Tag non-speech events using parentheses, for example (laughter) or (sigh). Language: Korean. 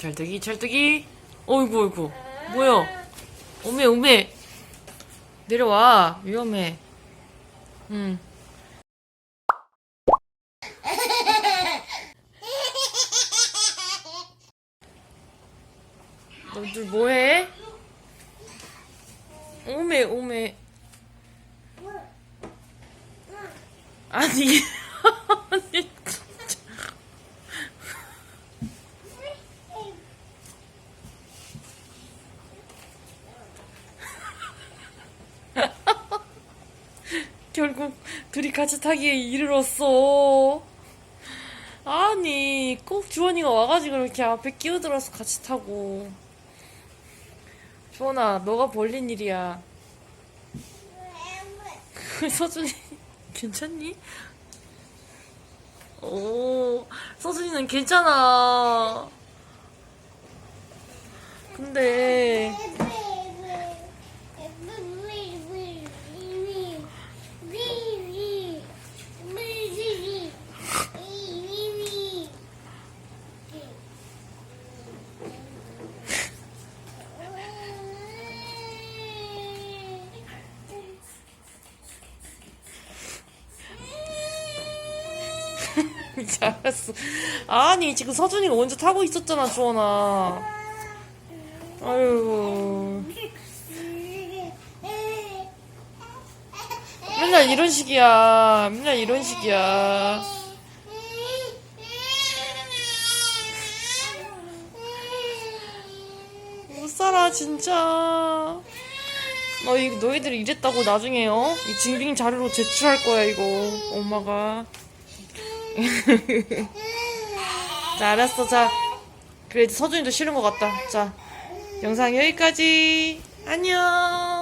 잘뜨기 잘뜨기. 어이구 어이구. 뭐야? 오메 오메. 내려와. 위험해. 응. 너들 뭐해? 오메 오메. 아니 (laughs) 아니 결국 둘이 같이 타기에 이르렀어. 아니, 꼭 주원이가 와가지고 이렇게 앞에 끼어들어서 같이 타고. 주원아, 너가 벌린 일이야. (laughs) 서준이, 괜찮니? 오, 서준이는 괜찮아. 근데, (laughs) 이제 알았어. 아니, 지금 서준이가 먼저 타고 있었잖아, 주원아. 아유. 맨날 이런 식이야. 맨날 이런 식이야. 못 살아, 진짜. 너, 이, 너희들 이랬다고 나중에, 어? 이 징빙 자료로 제출할 거야, 이거. 엄마가. (laughs) 자, 알았어. 자. 그래, 서준이도 싫은 것 같다. 자. 영상 여기까지. 안녕.